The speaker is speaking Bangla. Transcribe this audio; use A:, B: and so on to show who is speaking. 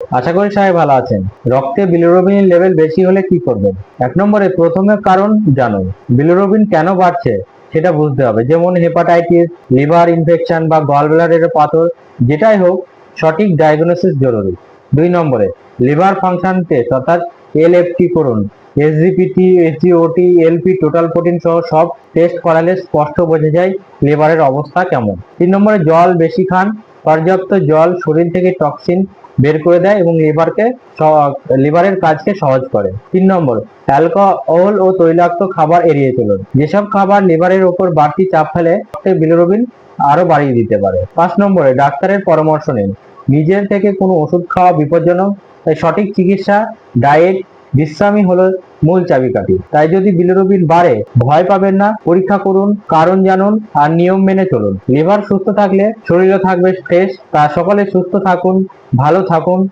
A: আশা করি সবাই ভালো আছেন। রক্তে বিলিরুবিন লেভেল বেশি হলে কি করবেন? এক নম্বরে প্রথমে কারণ জানুন। বিলিরুবিন কেন বাড়ছে সেটা বুঝতে হবে। যেমন হেপাটাইটিস লিভার ইনফেকশন বা গলব্লাডারের পাথর, যেটাই হোক, সঠিক ডায়াগনোসিস জরুরি। দুই নম্বরে লিভার ফাংশন টেস্ট অর্থাৎ এলএফটি করুন। SGPT SGOT LP total protein সহ সব টেস্ট করালে স্পষ্ট বোঝা যায় লিভারের অবস্থা কেমন। তিন নম্বরে, জল বেশি খান। পর্যাপ্ত জল, শরীর থেকে টক্সিন বের করে দেয় এবং লিভারকে লিভারের কাজকে সহজ করে। তিন নম্বর অ্যালকোহল ও তৈলাক্ত খাবার এড়িয়ে চলুন। যেসব খাবার লিভারের ওপর বাড়তি চাপ ফেলে বিলিরুবিন আরও বাড়িয়ে দিতে পারে। পাঁচ নম্বরে, ডাক্তারের পরামর্শ নিন। নিজের থেকে কোনো ওষুধ খাওয়া বিপজ্জনক, তাই সঠিক চিকিৎসা ডায়েট বিশ্রামই হলো মূল চাবিকাঠি। তাই যদি বিলিরুবিন বাড়ে, ভয় পাবেন না। পরীক্ষা করুন, কারণ জানুন, আর নিয়ম মেনে চলুন। লিভার সুস্থ থাকলে, শরীরও থাকবে ফ্রেশ তা সকলে সুস্থ থাকুন, ভালো থাকুন।